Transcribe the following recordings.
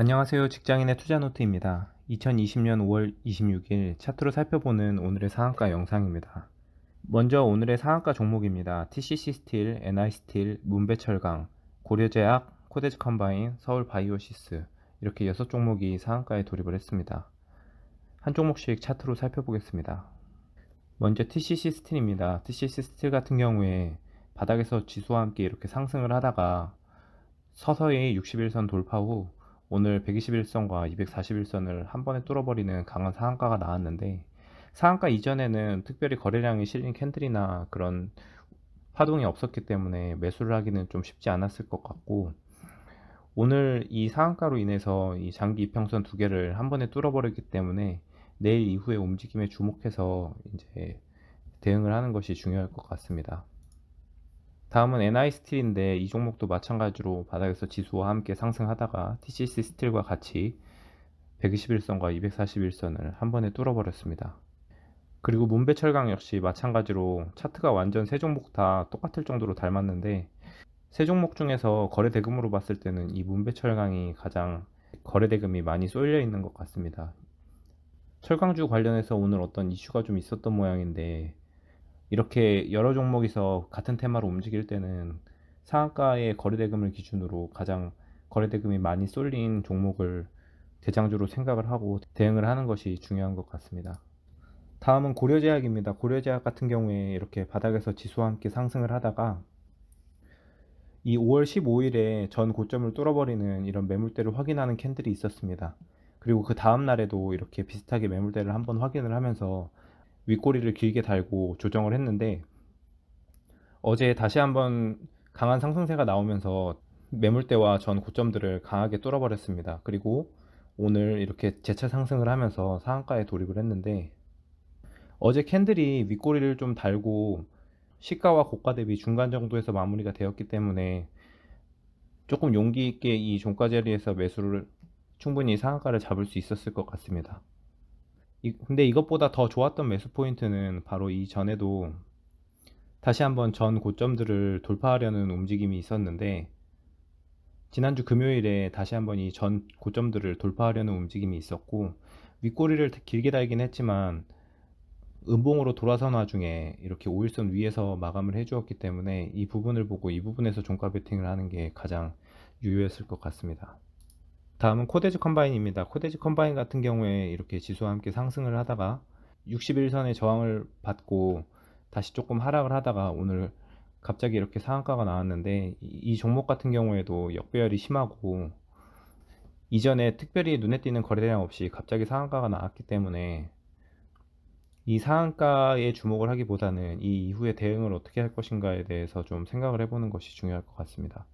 안녕하세요. 직장인의 투자노트입니다. 2020년 5월 26일 차트로 살펴보는 오늘의 상한가 영상입니다. 먼저 오늘의 상한가 종목입니다. TCC 스틸, NI 스틸, 문배철강, 고려제약, 코데즈 컴바인, 서울 바이오시스 이렇게 6 종목이 상한가에 돌입을 했습니다. 한 종목씩 차트로 살펴보겠습니다. 먼저 TCC 스틸입니다. TCC 스틸 같은 경우에 바닥에서 지수와 함께 이렇게 상승을 하다가 서서히 61선 돌파 후 오늘 121선과 241선을 한 번에 뚫어버리는 강한 상한가가 나왔는데 상한가 이전에는 특별히 거래량이 실린 캔들이나 그런 파동이 없었기 때문에 매수를 하기는 좀 쉽지 않았을 것 같고 오늘 이 상한가로 인해서 이 장기 이평선 두 개를 한 번에 뚫어버렸기 때문에 내일 이후의 움직임에 주목해서 이제 대응을 하는 것이 중요할 것 같습니다. 다음은 NI 스틸인데 이 종목도 마찬가지로 바닥에서 지수와 함께 상승하다가 TCC 스틸과 같이 121선과 241선을 한 번에 뚫어버렸습니다. 그리고 문배철강 역시 마찬가지로 차트가 완전 세 종목 다 똑같을 정도로 닮았는데 세 종목 중에서 거래 대금으로 봤을 때는 이 문배철강이 가장 거래 대금이 많이 쏠려 있는 것 같습니다. 철강주 관련해서 오늘 어떤 이슈가 좀 있었던 모양인데 이렇게 여러 종목에서 같은 테마로 움직일 때는 상한가의 거래대금을 기준으로 가장 거래대금이 많이 쏠린 종목을 대장주로 생각을 하고 대응을 하는 것이 중요한 것 같습니다. 다음은 고려제약입니다. 고려제약 같은 경우에 이렇게 바닥에서 지수와 함께 상승을 하다가 이 5월 15일에 전 고점을 뚫어버리는 이런 매물대를 확인하는 캔들이 있었습니다. 그리고 그 다음 날에도 이렇게 비슷하게 매물대를 한번 확인을 하면서 윗꼬리를 길게 달고 조정을 했는데 어제 다시 한번 강한 상승세가 나오면서 매물대와 전 고점들을 강하게 뚫어버렸습니다. 그리고 오늘 이렇게 재차 상승을 하면서 상한가에 돌입을 했는데 어제 캔들이 윗꼬리를 좀 달고 시가와 고가 대비 중간 정도에서 마무리가 되었기 때문에 조금 용기 있게 이 종가 자리에서 매수를 충분히 상한가를 잡을 수 있었을 것 같습니다. 이- 근데 이것보다 더 좋았던 매수 포인트는 바로 이 전에도 다시 한번 전 고점들을 돌파하려는 움직임이 있었는데 지난주 금요일에 다시 한번 이 전 고점들을 돌파하려는 움직임이 있었고 윗꼬리를 길게 달긴 했지만 음봉으로 돌아선 와중에 이렇게 5일선 위에서 마감을 해주었기 때문에 이 부분을 보고 이 부분에서 종가 베팅을 하는 게 가장 유효했을 것 같습니다. 다음은 코데즈 컴바인입니다. 코데즈 컴바인 같은 경우에 이렇게 지수와 함께 상승을 하다가 61선의 저항을 받고 다시 조금 하락을 하다가 오늘 갑자기 이렇게 상한가가 나왔는데 이, 이 종목 같은 경우에도 역배열이 심하고 이전에 특별히 눈에 띄는 거래량 없이 갑자기 상한가가 나왔기 때문에 이 상한가에 주목을 하기보다는 이 이후에 대응을 어떻게 할 것인가에 대해서 좀 생각을 해보는 것이 중요할 것 같습니다.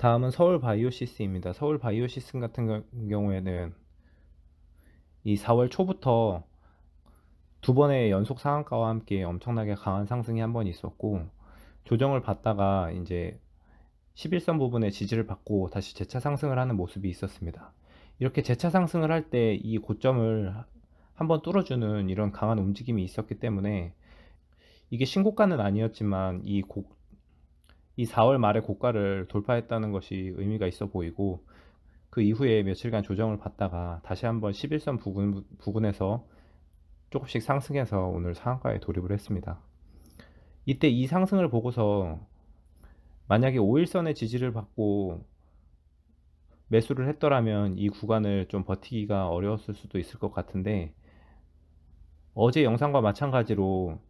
다음은 서울 바이오시스입니다. 서울 바이오시스 같은 겨- 경우에는 이 4월 초부터 두 번의 연속 상한가와 함께 엄청나게 강한 상승이 한 번 있었고 조정을 받다가 이제 11선 부분에 지지를 받고 다시 재차 상승을 하는 모습이 있었습니다. 이렇게 재차 상승을 할 때 이 고점을 한번 뚫어주는 이런 강한 움직임이 있었기 때문에 이게 신고가는 아니었지만 이 고, 이 4월 말에 고가를 돌파했다는 것이 의미가 있어 보이고 그 이후에 며칠간 조정을 받다가 다시 한번 11선 부근, 부근에서 조금씩 상승해서 오늘 상한가에 돌입을 했습니다. 이때 이 상승을 보고서 만약에 5일선의 지지를 받고 매수를 했더라면 이 구간을 좀 버티기가 어려웠을 수도 있을 것 같은데 어제 영상과 마찬가지로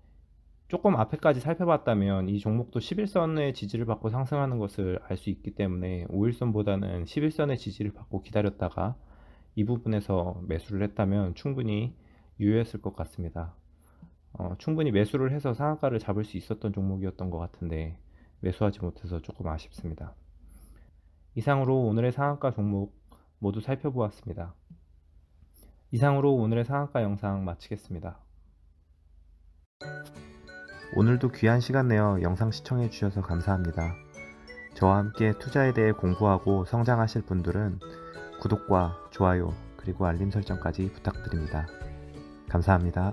조금 앞에까지 살펴봤다면 이 종목도 11선의 지지를 받고 상승하는 것을 알 수 있기 때문에 5일선보다는 11선의 지지를 받고 기다렸다가 이 부분에서 매수를 했다면 충분히 유효했을 것 같습니다. 어, 충분히 매수를 해서 상한가를 잡을 수 있었던 종목이었던 것 같은데 매수하지 못해서 조금 아쉽습니다. 이상으로 오늘의 상한가 종목 모두 살펴보았습니다. 이상으로 오늘의 상한가 영상 마치겠습니다. 오늘도 귀한 시간 내어 영상 시청해 주셔서 감사합니다. 저와 함께 투자에 대해 공부하고 성장하실 분들은 구독과 좋아요 그리고 알림 설정까지 부탁드립니다. 감사합니다.